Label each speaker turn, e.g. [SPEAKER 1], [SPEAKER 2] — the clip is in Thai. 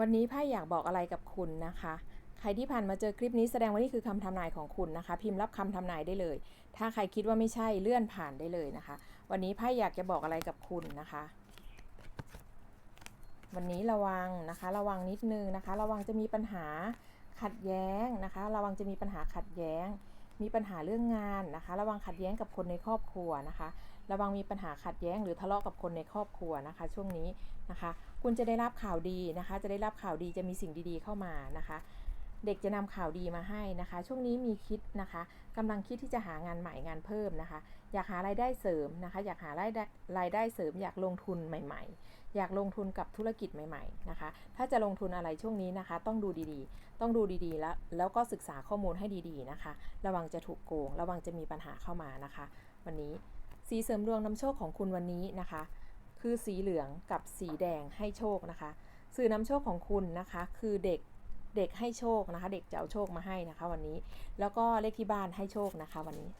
[SPEAKER 1] วันนี้ไพ่อยากบอกอะไรกับคุณนะคะ ใครที่ผ่านมาเจอคลิปนี้แสดงว่านี่คือคำทำนายของคุณนะคะ พิมพ์รับคำทำนายได้เลย ถ้าใครคิดว่าไม่ใช่เลื่อนผ่านได้เลยนะคะ วันนี้ไพ่อยากจะบอกอะไรกับคุณนะคะ วันนี้ระวังนะคะ ระวังนิดนึงนะคะ ระวังจะมีปัญหาขัดแย้งนะคะ ระวังจะมีปัญหาขัดแย้ง มีปัญหาเรื่องงานนะคะ ระวังขัดแย้งกับคนในครอบครัวนะคะ ระวังมีปัญหาขัดแย้งหรือทะเลาะกับคนในครอบครัวนะคะ ช่วงนี้นะคะ คุณจะได้รับข่าวดีนะคะ จะได้รับข่าวดีจะมีสิ่งดีๆเข้ามานะคะ เด็กจะนำข่าวดีมาให้นะคะ ช่วงนี้มีคิดนะคะกำลังคิดที่จะหางานใหม่งานเพิ่มนะคะ อยากหารายได้เสริมนะคะ อยากหารายได้รายได้เสริม อยากลงทุนใหม่ ๆ อยากลงทุนกับธุรกิจใหม่ ๆนะคะ ถ้าจะลงทุนอะไรช่วงนี้นะคะ ต้องดูดีๆ ต้องดูดีๆ แล้วแล้วก็ศึกษาข้อมูลให้ดีๆนะคะ ระวังจะถูกโกง ระวังจะมีปัญหาเข้ามานะคะ วันนี้สีเสริมดวงนำโชคของคุณวันนี้นะคะ คือสีเหลืองกับสีแดงให้โชคนะคะสื่อนำโชคของคุณนะคะ คือเด็ก เด็กให้โชคนะคะ เด็กจะเอาโชคมาให้นะคะ วันนี้ แล้วก็เลขที่บ้านให้โชคนะคะ วันนี้